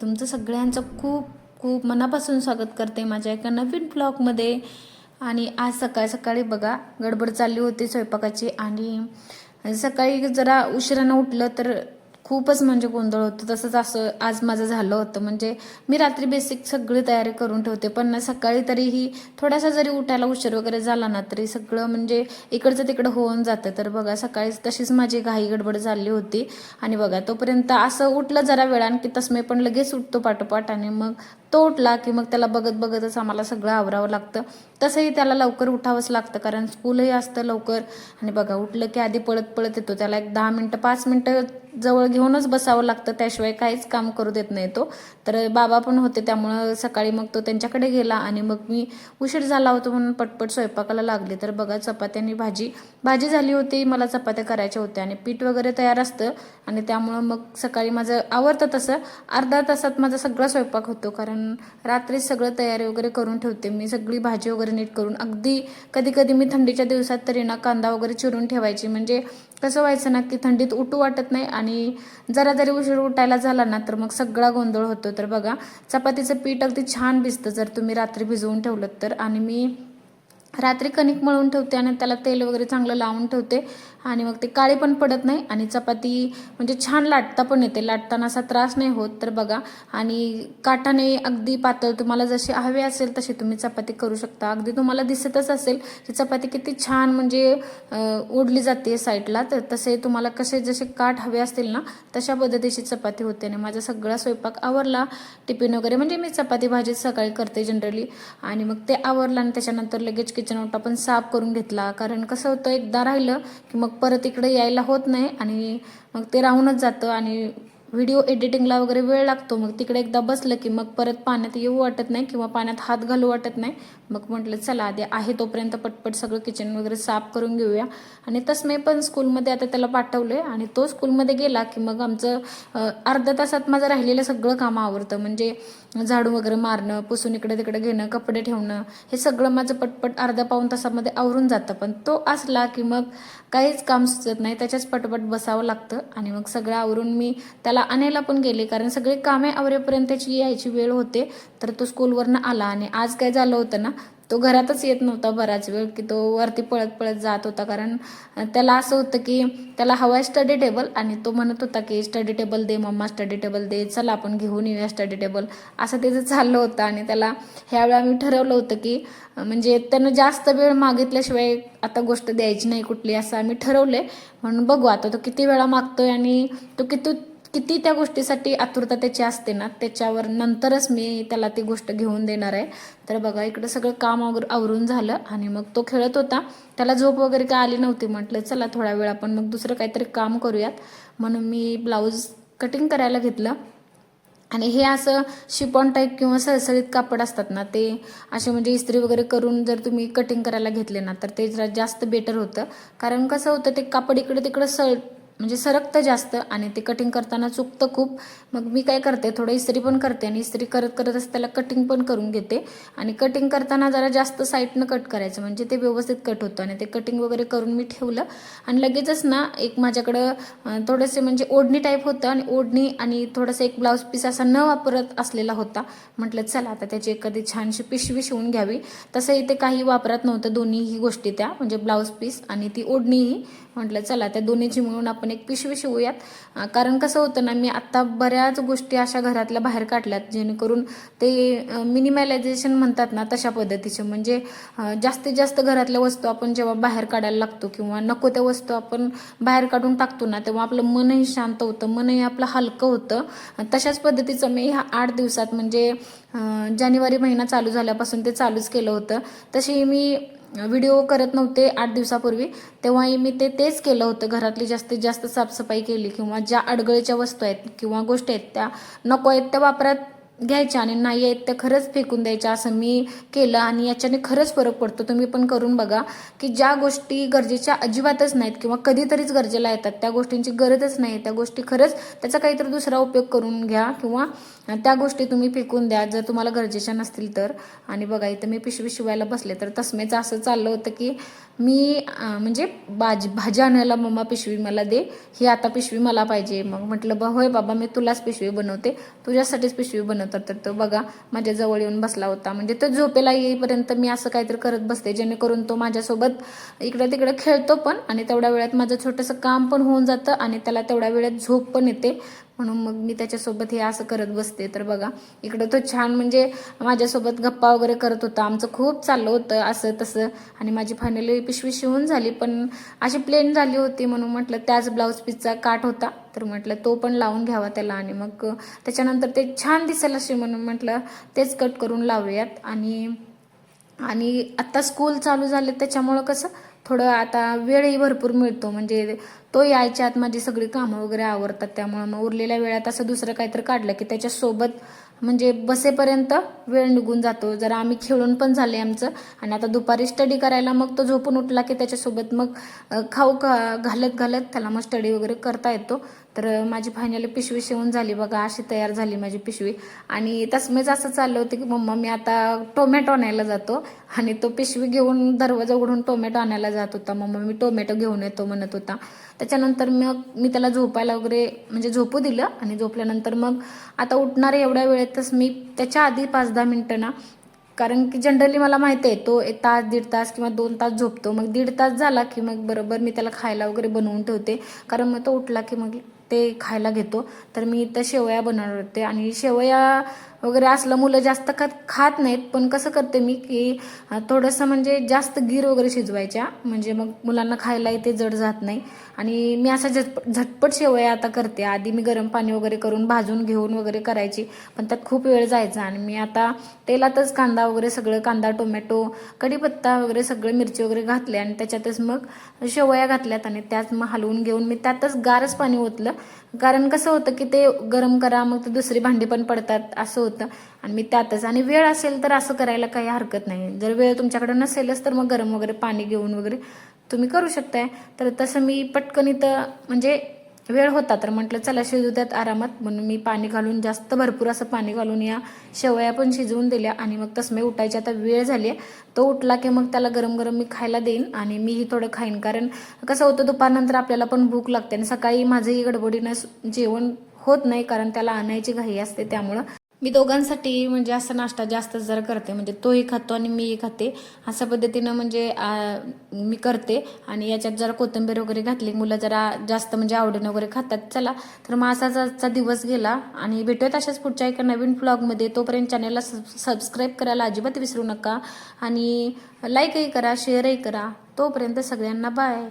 तुमचं सगळ्यांचं खूप खूप मनापासून स्वागत करते माझ्या एका नवीन ब्लॉगमध्ये आणि आज सकाळ सकाळी बघा गडबड चालली होती स्वयंपाकाची. आणि सकाळी जरा उशिरानं उठलं तर खूपच म्हणजे गोंधळ होतो. तसंच असं आज माझं झालं होतं. म्हणजे मी रात्री बेसिक सगळी तयारी करून ठेवते. पण ना सकाळी तरीही थोडासा जरी उठायला उशीर वगैरे झाला ना तरी सगळं म्हणजे इकडचं तिकडं होऊन जातं. तर बघा सकाळी तशीच माझी घाई गडबड झाली होती. आणि बघा तोपर्यंत असं उठलं जरा वेळान की तसमे पण लगेच उठतो पाठोपाठ आणि मग तो उठला की मग त्याला बघत बघतच आम्हाला सगळं आवरावं लागतं. तसंही त्याला लवकर उठावंच लागतं कारण स्कूलही असतं लवकर. आणि बघा उठलं की आधी पळत पळत येतो. त्याला एक दहा मिनटं पाच मिनटं जवळ घेऊनच बसावं लागतं. त्याशिवाय काहीच काम करू देत नाही तो. तर बाबा पण होते त्यामुळं सकाळी मग तो त्यांच्याकडे गेला आणि मग मी उशीर झाला होता म्हणून पटपट स्वयंपाकाला लागले. तर बघा चपात्या आणि भाजी. भाजी झाली होती मला चपात्या करायच्या होत्या आणि पीठ वगैरे तयार असतं. आणि त्यामुळं मग सकाळी माझं आवडतं तसं. अर्धा तासात माझा सगळा स्वयंपाक होतो कारण रात्री सगळं तयारी वगैरे करून ठेवते. मी सगळी भाजी वगैरे नीट करून. अगदी कधी कधी मी थंडीच्या दिवसात तरी ना कांदा वगैरे चिरून ठेवायची. म्हणजे कसं व्हायचं ना की थंडीत उठू वाटत नाही आणि जरा जरी उशीर उठायला झाला ना तर मग सगळा गोंधळ होतो. तर बघा चपातीचं पीठ अगदी छान भिजतं जर तुम्ही रात्री भिजवून ठेवलं तर. आणि मी रात्री कणिक मळून ठेवते आणि त्याला तेल वगैरे चांगलं लावून ठेवते. आणि मग ते काळे पण पडत नाही आणि चपाती म्हणजे छान लाटता पण येते. लाटताना असा त्रास नाही होत तर बघा. आणि काठाने अगदी पातळ तुम्हाला जशी हवे असेल तशी तुम्ही चपाती करू शकता. अगदी तुम्हाला दिसतच असेल की चपाती किती छान म्हणजे ओढली जाते साईडला. तर तसे तुम्हाला कसे जसे काठ हवे असतील ना तशा पद्धतीची चपाती होते. आणि माझा सगळा स्वयंपाक आवरला. टिफिन वगैरे म्हणजे मी चपाती भाजी सकाळी करते जनरली. आणि मग ते आवरला आणि त्याच्यानंतर लगेच किचन ओटा पण साफ करून घेतला. कारण कसं होतं एकदा राहिलं की मग परत इकडे यायला होत नाही आणि मग ते राहूनच जातं आणि व्हिडिओ एडिटिंगला वगैरे वेळ लागतो. मग तिकडे एकदा बसलं की मग परत पाण्यात येऊ वाटत नाही किंवा पाण्यात हात घालू वाटत नाही. मग म्हटलं चला आधी आहे तोपर्यंत पटपट सगळं किचन वगैरे साफ करून घेऊया. आणि तसमे पण स्कूलमध्ये आता त्याला पाठवलं आहे आणि तो स्कूलमध्ये गेला की मग आमचं अर्ध्या तासात माझं राहिलेलं सगळं काम आवडतं म्हणजे झाडू वगैरे मारणं पुसून इकडे तिकडे घेणं कपडे ठेवणं हे सगळं माझं पटपट अर्ध्या पाऊन तासामध्ये आवरून जातं. पण तो असला की मग काहीच काम सुचत नाही. त्याच्याच पटपट बसावं लागतं. आणि मग सगळं आवरून मी त्याला आणायला पण गेले कारण सगळे कामे आवरेपर्यंत त्याची यायची वेळ होते तर तो स्कूलवरनं आला आणि आज काय झालं होतं ना तो घरातच येत नव्हता बराच वेळ की तो वरती पळत पळत जात होता कारण त्याला असं होतं की त्याला हवा आहे स्टडी टेबल आणि तो म्हणत होता की स्टडी टेबल दे मम्मा स्टडी टेबल दे चला आपण घेऊन येऊया स्टडी टेबल असं त्याचं चाललं होतं आणि त्याला ह्यावेळी मी ठरवलं होतं की म्हणजे त्यानं जास्त वेळ मागितल्याशिवाय आता गोष्ट द्यायची नाही कुठली असं आम्ही ठरवले म्हणून बघू आता तो किती वेळा मागतोय आणि तो किती किती त्या गोष्टीसाठी आतुरता त्याची असते ना त्याच्यावर नंतरच मी त्याला ती गोष्ट घेऊन देणार आहे. तर बघा इकडं सगळं काम वगैरे आवरून झालं आणि मग तो खेळत होता. त्याला झोप वगैरे काय आली नव्हती म्हटलं चला थोडा वेळ आपण मग दुसरं काहीतरी काम करूयात. म्हणून मी ब्लाऊज कटिंग करायला घेतलं. आणि हे असं शिपॉन टाईप किंवा सळसळीत कापड असतात ना ते असे म्हणजे इस्त्री वगैरे करून जर तुम्ही कटिंग करायला घेतले ना तर ते जरा जास्त बेटर होतं. कारण कसं होतं ते कापड इकडे तिकडं सळ म्हणजे सरकतं जास्त आणि ते कटिंग करताना चुकतं खूप. मग मी काय करते थोडं इस्त्री पण करते आणि इस्त्री करत करतच त्याला कटिंग पण करून घेते. आणि कटिंग करताना जरा जास्त साईडनं कट करायचं म्हणजे ते व्यवस्थित कट होतं आणि ते कटिंग वगैरे करून मी ठेवलं. आणि लगेचच ना एक माझ्याकडं थोडेसे म्हणजे ओढणी टाईप होतं आणि ओढणी आणि थोडंसं एक ब्लाऊज पीस असा न वापरत असलेला होता. म्हटलं चला आता त्याची एखादी छानशी पिशवी शिवून घ्यावी. तसं इथे काही वापरत नव्हतं दोन्हीही गोष्टी त्या म्हणजे ब्लाऊज पीस आणि ती ओढणीही. म्हटलं चला त्या दोन्हीची मिळून आपण एक पिशवी शिवूयात. कारण कसं होतं ना मी आत्ता बऱ्याच गोष्टी अशा घरातल्या बाहेर काढल्यात जेणेकरून ते मिनिमॅलायझेशन म्हणतात ना तशा पद्धतीचे. म्हणजे जास्तीत जास्त घरातल्या वस्तू आपण जेव्हा बाहेर काढायला लागतो किंवा नको त्या वस्तू आपण बाहेर काढून टाकतो ना तेव्हा आपलं मनही शांत होतं मनही आपलं हलकं होतं. तशाच पद्धतीचं मी ह्या आठ दिवसात म्हणजे जानेवारी महिना चालू झाल्यापासून ते चालूच केलं होतं. तशी मी व्हिडिओ करत नव्हते आठ दिवसापूर्वी. तेव्हाही मी ते तेच केलं होतं. घरातली जास्तीत जास्त साफसफाई केली किंवा ज्या अडगळीच्या वस्तू आहेत किंवा गोष्टी आहेत त्या नको आहेत त्या वापरात घ्यायच्या आणि नाही आहेत त्या खरंच फेकून द्यायच्या असं मी केलं आणि याच्याने खरंच फरक पडतो. तुम्ही पण करून बघा की ज्या गोष्टी गरजेच्या अजिबातच नाहीत किंवा कधीतरीच गरजेला येतात त्या गोष्टींची गरजच नाही. त्या गोष्टी खरंच त्याचा काहीतरी दुसरा उपयोग करून घ्या किंवा त्या गोष्टी तुम्ही फेकून द्या जर तुम्हाला गरजेच्या नसतील तर. आणि बघा इथं मी पिशवी शिवायला बसले तर तसमेचं असं चाललं होतं की मी म्हणजे भाज भाजी आणायला मम्मा पिशवी मला दे ही आता पिशवी मला पाहिजे. मग म्हटलं बा होय बाबा मी तुलाच पिशवी बनवते तुझ्यासाठीच पिशवी बनवतात. तर तो बघा माझ्या जवळ येऊन बसला होता. म्हणजे तो झोपेला येईपर्यंत मी असं काहीतरी करत बसते जेणेकरून तो माझ्यासोबत इकडं तिकडं खेळतो पण आणि तेवढ्या वेळात माझं छोटंसं काम पण होऊन जातं आणि त्याला तेवढ्या वेळात झोप पण येते. म्हणून मग मी त्याच्यासोबत हे असं करत बसते. तर बघा इकडं तो छान म्हणजे माझ्यासोबत गप्पा वगैरे करत होता. आमचं खूप चाललं होतं असं तसं. आणि माझी फायनली पिशवी शिवून झाली. पण अशी प्लेन झाली होती म्हणून म्हटलं त्याच ब्लाऊज पीसचा काठ होता. तर म्हटलं तो पण लावून घ्यावा त्याला. आणि मग त्याच्यानंतर ते छान दिसेल असे म्हणून म्हटलं तेच कट करून लावूयात. आणि आणि आत्ता स्कूल चालू झाले त्याच्यामुळं कसं थोडं आता वेळही भरपूर मिळतो. म्हणजे तो यायच्या आत माझी सगळी कामं वगैरे आवरतात. त्यामुळं मग उरलेल्या वेळात असं दुसरं काहीतरी काढलं की त्याच्यासोबत म्हणजे बसेपर्यंत वेळ निघून जातो. जरा आम्ही खेळून पण झाले आमचं. आणि आता दुपारी स्टडी करायला मग तो झोपून उठला की त्याच्यासोबत मग खाऊ घा घालत घालत त्याला मग स्टडी वगैरे करता येतो. तर माझी फायनली पिशवी शिवून झाली बघा अशी तयार झाली माझी पिशवी. आणि तसमेच असं चाललं होतं की मम्मा मी आता टोमॅटो आणायला जातो. आणि तो पिशवी घेऊन दरवाजा उघडून टोमॅटो आणायला जात होता. मम्मा मी टोमॅटो घेऊन येतो म्हणत होता. त्याच्यानंतर मग मी त्याला झोपायला वगैरे म्हणजे झोपू दिलं. आणि झोपल्यानंतर मग आता उठणार एवढ्या वेळेतच मी त्याच्या आधी पाच दहा मिनटं ना कारण की जनरली मला माहिती आहे तो एक तास दीड तास किंवा दोन तास झोपतो. मग दीड तास झाला की मग बरोबर मी त्याला खायला वगैरे बनवून ठेवते. कारण मग तो उठला की मग ते खायला घेतो. तर मी इथं शेवया बनवते होते आणि शेवया वगैरे असलं मुलं जास्त खात खात नाहीत पण कसं करते मी की थोडंसं म्हणजे जास्त गीर वगैरे शिजवायच्या. म्हणजे मग मुलांना खायला ते जड जात नाही. आणि मी असं झटपट झटपट शेवया आता करते. आधी मी गरम पाणी वगैरे करून भाजून घेऊन वगैरे करायची पण त्यात खूप वेळ जायचा. आणि मी आता तेलातच कांदा वगैरे सगळं कांदा टोमॅटो कढीपत्ता वगैरे सगळे मिरची वगैरे घातले आणि त्याच्यातच मग शेवया घातल्यात आणि त्यात मग हलवून घेऊन मी त्यातच गारच पाणी ओतलं. कारण कसं होतं की ते गरम करा मग ते दुसरी भांडी पण पडतात असं होतं. आणि मी त्यातच. आणि वेळ असेल तर असं करायला काही हरकत नाही. जर वेळ तुमच्याकडे नसेलच तर मग गरम वगैरे पाणी घेऊन वगैरे तुम्ही करू शकताय. तर तसं मी पटकन इथं म्हणजे वेळ होता तर म्हटलं चला शिजू द्यात आरामात. म्हणून मी पाणी घालून जास्त भरपूर असं पाणी घालून या शेवया पण शिजवून दिल्या. आणि मग तसमे उठायची आता वेळ झाली आहे तो उठला की मग त्याला गरम गरम मी खायला देईन आणि मीही थोडं खाईन. कारण कसं होतं दुपारनंतर आपल्याला पण भूक लागते आणि सकाळी माझंही गडबडीनं जेवण होत नाही कारण त्याला आणायची घाई असते त्यामुळं. मी दोघांसाठी म्हणजे असा नाश्ता जास्त जरा करते म्हणजे तोही खातो आणि मीही खाते अशा पद्धतीनं म्हणजे मी करते. आणि याच्यात जरा कोथिंबीर वगैरे घातली मुलं जरा जास्त म्हणजे आवडीनं वगैरे खातात चला. तर मग असाच आजचा दिवस गेला आणि भेटूयात अशाच पुढच्या एका नवीन ब्लॉगमध्ये तोपर्यंत चॅनलला सबस्क्राईब करायला अजिबात विसरू नका. आणि लाईकही करा शेअरही करा. तोपर्यंत सगळ्यांना बाय